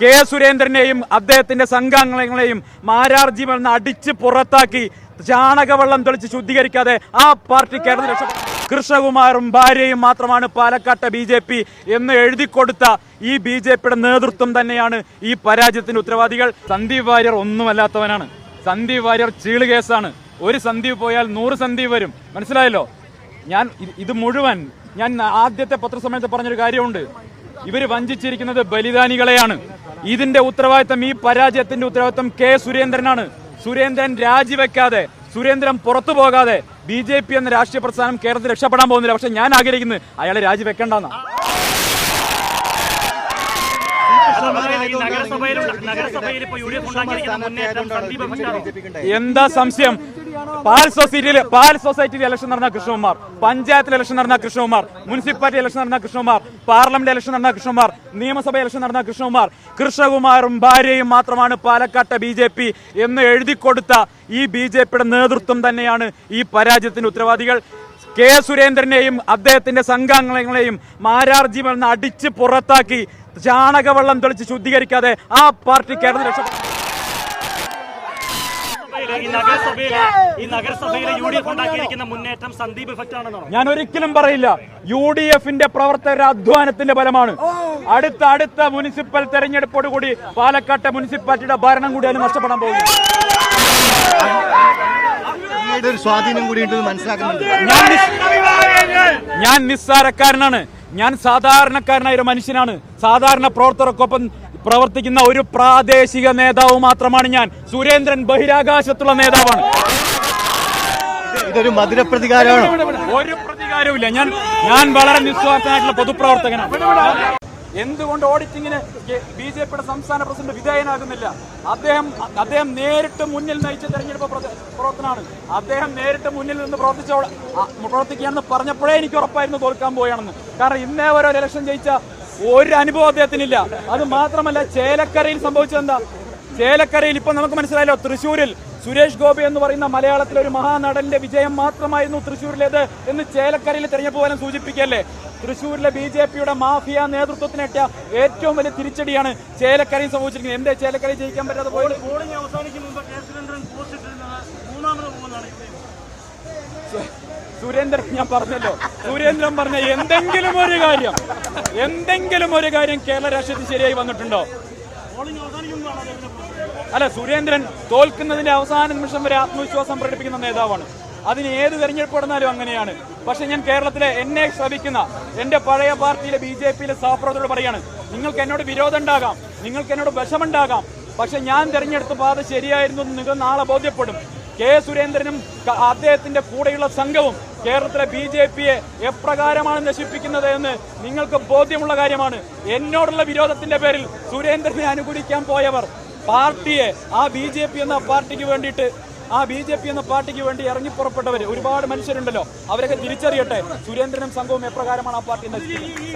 K സുരേന്ദ്രനെയും അദ്ദേഹത്തിന്റെ സംഘാംഗങ്ങളെയും മാരാർജീവൻ നിന്ന് അടിച്ച് പുറത്താക്കി ചാണകവെള്ളം തെളിച്ച് ശുദ്ധീകരിക്കാതെ ആ പാർട്ടി കേരള കൃഷ്ണകുമാറും ഭാര്യയും മാത്രമാണ് പാലക്കാട്ടെ ബി ജെ പി എന്ന് എഴുതി കൊടുത്ത ഈ ബി ജെ പിയുടെ നേതൃത്വം തന്നെയാണ് ഈ പരാജയത്തിന്റെ ഉത്തരവാദികൾ. സന്ദീപ് വാര്യർ ഒന്നുമല്ലാത്തവനാണ്. സന്ദീപ് വാര്യർ ചീൾ കേസാണ്. ഒരു സന്ദീപ് പോയാൽ നൂറ് സന്ദീപ് വരും. മനസ്സിലായല്ലോ? ഞാൻ ഇത് മുഴുവൻ ഞാൻ ആദ്യത്തെ പത്രസമയത്ത് പറഞ്ഞൊരു കാര്യമുണ്ട്. ഇവർ വഞ്ചിച്ചിരിക്കുന്നത് ബലിദാനികളെയാണ്. ഇതിന്റെ ഉത്തരവാദിത്തം ഈ പരാജയത്തിന്റെ ഉത്തരവാദിത്തം കെ സുരേന്ദ്രനാണ്. സുരേന്ദ്രൻ രാജിവെക്കാതെ സുരേന്ദ്രൻ പുറത്തു പോകാതെ ബി ജെ പി എന്ന രാഷ്ട്രീയ പ്രസ്ഥാനം കേരളത്തിൽ രക്ഷപ്പെടാൻ പോകുന്നില്ല. പക്ഷെ ഞാൻ ആഗ്രഹിക്കുന്നത് അയാളെ രാജിവെക്കേണ്ടെന്നാ ഈ നഗരസഭയിൽ നഗരസഭയിൽ ഇപ്പൊ യു ഡി എഫ് ഉണ്ടാക്കിയിരിക്കുന്ന മുന്നേറ്റം സന്ദീപ് ഭട്ടാണോ എന്താ സംശയം? പാൽ സൊസൈറ്റിയിൽ പാൽ സൊസൈറ്റിയിൽ ഇലക്ഷൻ നടന്ന കൃഷ്ണകുമാർ പഞ്ചായത്തിൽ ഇലക്ഷൻ നടന്ന കൃഷ്ണകുമാർ മുനിസിപ്പാലിറ്റി ഇലക്ഷൻ നടന്ന കൃഷ്ണകുമാർ പാർലമെന്റ് ഇലക്ഷൻ നടന്ന കൃഷ്ണകുമാർ നിയമസഭ ഇലക്ഷൻ നടന്ന കൃഷ്ണകുമാർ കൃഷ്ണകുമാറും ഭാര്യയും മാത്രമാണ് പാലക്കാട്ടെ ബി ജെ പി എന്ന് എഴുതിക്കൊടുത്ത ഈ ബി ജെ പിയുടെ നേതൃത്വം തന്നെയാണ് ഈ പരാജയത്തിന്റെ ഉത്തരവാദികൾ. കെ സുരേന്ദ്രനെയും അദ്ദേഹത്തിന്റെ സംഘാംഗങ്ങളെയും മാരാർജീവൻ അടിച്ച് പുറത്താക്കി ചാണകവെള്ളം തെളിച്ച് ശുദ്ധീകരിക്കാതെ ആ പാർട്ടി കേരളത്തിൽ രക്ഷപ്പെട്ടു. ഈ നഗരസഭയിലെ ഈ നഗരസഭയിലെ യു ഡി എഫ് ഉണ്ടാക്കിയിരിക്കുന്ന മുന്നേറ്റം സന്ദീപ് ഇഫക്റ്റ് ആണെന്നാണോ? ഞാൻ ഒരിക്കലും പറയില്ല. യു ഡി എഫിന്റെ പ്രവർത്തകരുടെ അധ്വാനത്തിന്റെ ഫലമാണ്. അടുത്ത അടുത്ത മുനിസിപ്പൽ തെരഞ്ഞെടുപ്പോടുകൂടി പാലക്കാട്ടെ മുനിസിപ്പാലിറ്റിയുടെ ഭരണം കൂടി അതിന് നഷ്ടപ്പെടാൻ പോകുന്നു. ഒരു സ്വാധീനം കൂടി മനസ്സിലാക്കുന്നുണ്ട്. ഞാൻ ഞാൻ നിസ്സാരക്കാരനാണ്. ഞാൻ സാധാരണക്കാരനായ ഒരു മനുഷ്യനാണ്. സാധാരണ പ്രവർത്തകർക്കൊപ്പം പ്രവർത്തിക്കുന്ന ഒരു പ്രാദേശിക നേതാവ് മാത്രമാണ് ഞാൻ. സുരേന്ദ്രൻ ബഹിരാകാശത്തുള്ള നേതാവാണ്. ഇതൊരു മധുര പ്രതികാരമാണ് ഒരു പ്രതികാരവുമില്ല. ഞാൻ ഞാൻ വളരെ നിസ്വാർത്ഥനായിട്ടുള്ള പൊതുപ്രവർത്തകനാണ്. എന്തുകൊണ്ട് ഓഡിറ്റിങ്ങിന് ബി ജെ പിയുടെ സംസ്ഥാന പ്രസിഡന്റ് വിധേയനാകുന്നില്ല? അദ്ദേഹം അദ്ദേഹം നേരിട്ട് മുന്നിൽ നയിച്ച തെരഞ്ഞെടുപ്പ് പ്രവർത്തനമാണ്. അദ്ദേഹം നേരിട്ട് മുന്നിൽ നിന്ന് പ്രവർത്തിച്ച പ്രവർത്തിക്കുകയാണെന്ന് പറഞ്ഞപ്പോഴേ എനിക്ക് ഉറപ്പായിരുന്നു തോൽക്കാൻ പോയാണെന്ന് കാരണം ഇന്നേ വരെ ഒരു ഇലക്ഷൻ ജയിച്ച ഒരു അനുഭവം അദ്ദേഹത്തിനില്ല. അത് മാത്രമല്ല ചേലക്കരയിൽ സംഭവിച്ചതെന്താ? ചേലക്കരയിൽ ഇപ്പൊ നമുക്ക് മനസ്സിലായല്ലോ തൃശ്ശൂരിൽ സുരേഷ് ഗോപി എന്ന് പറയുന്ന മലയാളത്തിലെ ഒരു മഹാനടന്റെ വിജയം മാത്രമായിരുന്നു തൃശ്ശൂരിലേത് എന്ന് ചേലക്കരയിൽ തെരഞ്ഞെടുപ്പ് ഫലം സൂചിപ്പിക്കല്ലേ തൃശ്ശൂരിലെ ബി ജെ പിയുടെ മാഫിയ നേതൃത്വത്തിനെത്തിയ ഏറ്റവും വലിയ തിരിച്ചടിയാണ് ചേലക്കരയിൽ സംഭവിച്ചിരിക്കുന്നത്. എന്തേ ചേലക്കരയിൽ ജയിക്കാൻ പറ്റാതെ പോകുന്നതാണ് സുരേന്ദ്രൻ ഞാൻ പറഞ്ഞല്ലോ. സുരേന്ദ്രൻ പറഞ്ഞ എന്തെങ്കിലും ഒരു കാര്യം എന്തെങ്കിലും ഒരു കാര്യം കേരള രാഷ്ട്രീയത്തിൽ ശരിയായി വന്നിട്ടുണ്ടോ? അല്ല സുരേന്ദ്രൻ തോൽക്കുന്നതിന്റെ അവസാന നിമിഷം വരെ ആത്മവിശ്വാസം പ്രകടിപ്പിക്കുന്ന നേതാവാണ്. അതിന് ഏത് തെരഞ്ഞെടുപ്പ് നടന്നാലും അങ്ങനെയാണ്. പക്ഷെ ഞാൻ കേരളത്തിലെ എന്നെ ശ്രമിക്കുന്ന എന്റെ പഴയ പാർട്ടിയിലെ ബി ജെ പിയിലെ സഹപ്രവർത്തകരോട് പറയാണ് നിങ്ങൾക്ക് എന്നോട് വിരോധം ഉണ്ടാകാം നിങ്ങൾക്ക് എന്നോട് വിഷമുണ്ടാകാം പക്ഷെ ഞാൻ തെരഞ്ഞെടുത്ത പാത ശരിയായിരുന്നു എന്ന് നിങ്ങൾ നാളെ ബോധ്യപ്പെടും. കെ സുരേന്ദ്രനും അദ്ദേഹത്തിന്റെ കൂടെയുള്ള സംഘവും കേരളത്തിലെ ബി ജെ പിയെ എപ്രകാരമാണ് നശിപ്പിക്കുന്നത് എന്ന് നിങ്ങൾക്ക് ബോധ്യമുള്ള കാര്യമാണ്. എന്നോടുള്ള വിരോധത്തിന്റെ പേരിൽ സുരേന്ദ്രനെ അനുകൂലിക്കാൻ പോയവർ പാർട്ടിയെ ആ ബി ജെ പി എന്ന പാർട്ടിക്ക് വേണ്ടിയിട്ട് ആ ബി ജെ പി എന്ന പാർട്ടിക്ക് വേണ്ടി ഇറങ്ങി പുറപ്പെട്ടവർ ഒരുപാട് മനുഷ്യരുണ്ടല്ലോ. അവരൊക്കെ തിരിച്ചറിയട്ടെ സുരേന്ദ്രനും സംഘവും എപ്രകാരമാണ് ആ പാർട്ടി നശിപ്പിക്കുന്നത്?